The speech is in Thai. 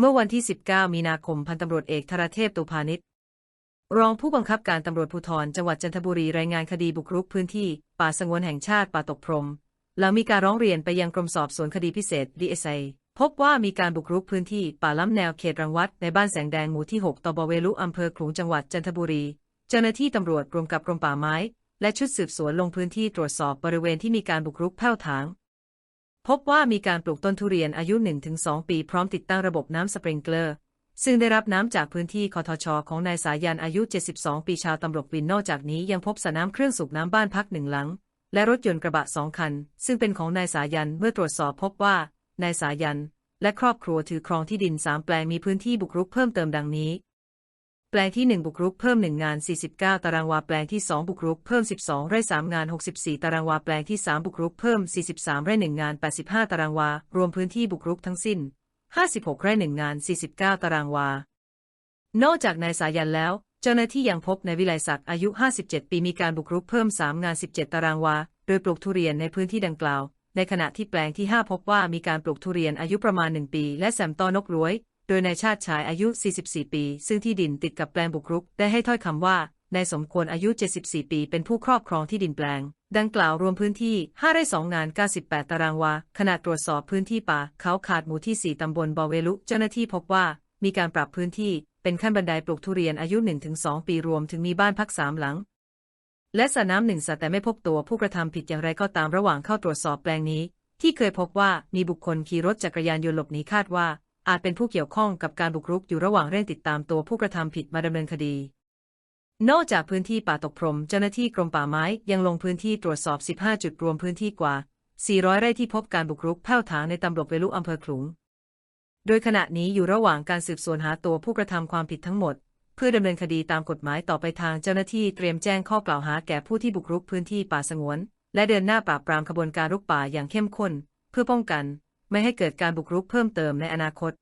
เมื่อวันที่ 19 มีนาคมพันตำรวจเอกธารเทพตุพานิชรองผู้บังคับการตำรวจภูธรจังหวัดจันทบุรีรายงานคดีบุกรุกพื้นที่ ป่าสงวนแห่งชาติป่าตกพรมหลังมีการร้องเรียนไปยังกรมสอบสวนคดีพิเศษ DSI พบว่ามีการบุกรุกพื้นที่ป่าล้ำแนวเขตรังวัดในบ้านแสงแดงหมู่ที่ 6ตบเวลุอำเภอขลุงจังหวัดจันทบุรี เจ้าหน้าที่ตำรวจรวมกับกรมป่าไม้ และชุดสืบสวนลงพื้นที่ตรวจสอบบริเวณที่มีการบุกรุกแผ่วถาง พบว่ามีการปลูกต้นทุเรียนอายุ 1-2 ปีพร้อมติดตั้งระบบน้ำสปริงเกอร์ ซึ่งได้รับน้ำจากพื้นที่คอทช ของนายสายันอายุ 72 ปีชาวตำรวจวินนอกจากนี้ยังพบสระน้ำเครื่องสูบน้ำบ้านพักหนึ่งหลัง และรถยนต์กระบะสองคัน ซึ่งเป็นของนายสายันเมื่อตรวจสอบพบว่านายสายัน และครอบครัวถือครองที่ดิน3แปลงมีพื้นที่บุกรุกเพิ่มเติมดังนี้ ลงที่ 1 บุกรุกเพิ่ม 1 งาน 49 ตารางวา แปลงที่ 2 บุกรุกเพิ่ม 12 ไร่3งาน 64 ตารางวา แปลงที่ 3 บุกรุกเพิ่ม 43 ไร่1งาน 85 ตารางวา รวมพื้นที่บุกรุกทั้งสิ้น 56 ไร่1งาน 49 ตารางวา นอกจากนายสายันแล้ว เจ้าหน้าที่ยังพบนายวิไลศักดิ์อายุ 57 ปีมีการบุกรุกเพิ่ม 3 งาน 17 ตารางวา โดยปลูกทุเรียนในพื้นที่ดังกล่าว ในขณะที่แปลงที่ 5 พบว่ามีการปลูกทุเรียนอายุประมาณ 1 ปี และแซมตอนกร้วย โดยนายชาติชายอายุ 44 ปี ซึ่งที่ดินติดกับแปลงบุกรุก ได้ให้ถ้อยคำว่านายสมควรอายุ 74 ปี เป็นผู้ครอบครองที่ดินแปลง ดังกล่าวรวมพื้นที่ 5 ไร่ 2 งาน 98 ตารางวา ขณะตรวจสอบพื้นที่ป่า เขาขาดหมู่ที่ 4 ตำบลบอเวลุ เจ้าหน้าที่พบว่า มีการปรับพื้นที่ เป็นขั้นบันไดปลูกทุเรียนอายุ 1-2 ปีรวมถึงมีบ้านพักสามหลัง และสระน้ำหนึ่งสระแต่ไม่พบตัวผู้กระทำผิดอย่างไรก็ตามระหว่างเข้าตรวจสอบแปลงนี้ ที่เคยพบว่ามีบุคคลขี่รถจักรยานยนต์หลบหนีคาดว่า อาจเป็นผู้เกี่ยวข้องกับการบุกรุกอยู่ระหว่างเร่งติดตามตัวผู้กระทำผิดมาดำเนินคดี นอกจากพื้นที่ป่าตกพรม เจ้าหน้าที่กรมป่าไม้ยังลงพื้นที่ตรวจสอบ 15 จุดรวมพื้นที่กว่า 400 ไร่ที่พบการบุกรุกแผ่วถางในตำบลเวลุอำเภอขลุง โดยขณะนี้อยู่ระหว่างการสืบสวนหาตัวผู้กระทำความผิดทั้งหมด เพื่อดำเนินคดีตามกฎหมายต่อไปทางเจ้าหน้าที่เตรียมแจ้งข้อกล่าวหาแก่ผู้ที่บุกรุกพื้นที่ป่าสงวน และเดินหน้าปราบปรามขบวนการรุกป่าอย่างเข้มข้น เพื่อป้องกัน ไม่ให้เกิดการบุกรุกเพิ่มเติมในอนาคต